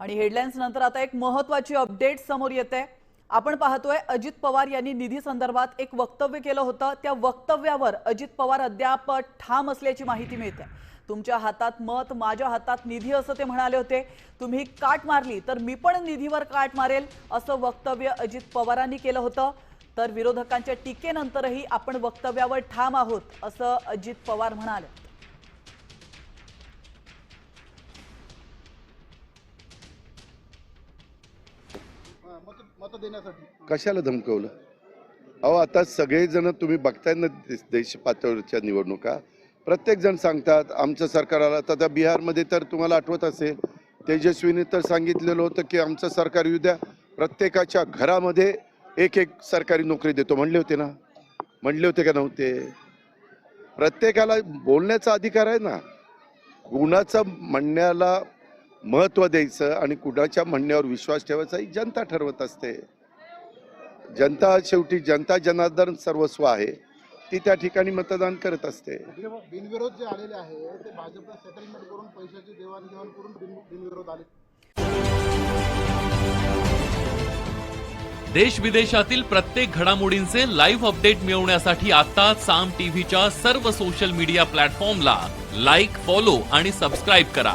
आणि हेडलाईन्स नंतर आता एक महत्वाची अपडेट समोर येते. आपण पाहतोय अजित पवार यांनी निधी संदर्भात एक वक्तव्य केलं होतं. त्या वक्तव्यावर अजित पवार अद्याप ठाम असल्याची माहिती मिळते. तुमच्या हातात मत माझ्या हातात निधी असं ते म्हणाले होते. तुम्ही काट मारली तर मी पण निधीवर काट मारेल असं वक्तव्य अजित पवारांनी केलं होतं. तर विरोधकांच्या टीकेनंतरही आपण वक्तव्यावर ठाम आहोत असं अजित पवार म्हणाले. मत देण्यासाठी. कशाला धमकवलं? अहो आता सगळेजण तुम्ही बघताय ना देश- देश पातळीवरच्या निवडणुका. प्रत्येक जण सांगतात आमचं सरकार आलं. तर त्या बिहारमध्ये तर तुम्हाला आठवत असेल तेजस्वीने तर सांगितलेलं होतं की आमचं सरकार येऊ द्या. प्रत्येकाच्या घरामध्ये एक एक सरकारी नोकरी देतो. म्हणले होते ना? म्हणले होते का नव्हते? प्रत्येकाला बोलण्याचा अधिकार आहे ना. कुणाचं म्हणण्याला महत्त्व द्यायचं आणि कुणाच्या म्हणण्यावर विश्वास ठेवायचा ही जनता ठरवत असते. जनता शेवटी जनता जनार्दन सर्वस्व आहे ती त्या ठिकाणी मतदान करत असते. बिन- बिनविरोध जे आलेले आहे ते भाजपला सेटलमेंट करून पैशाची देवाणघेवाण करून बिन- बिनविरोध आले. देश विदेशातील प्रत्येक घडामोडींचे लाईव्ह अपडेट मिळवण्यासाठी आता साम टीव्हीच्या सर्व सोशल मीडिया प्लॅटफॉर्मला लाईक फॉलो आणि सबस्क्राईब करा.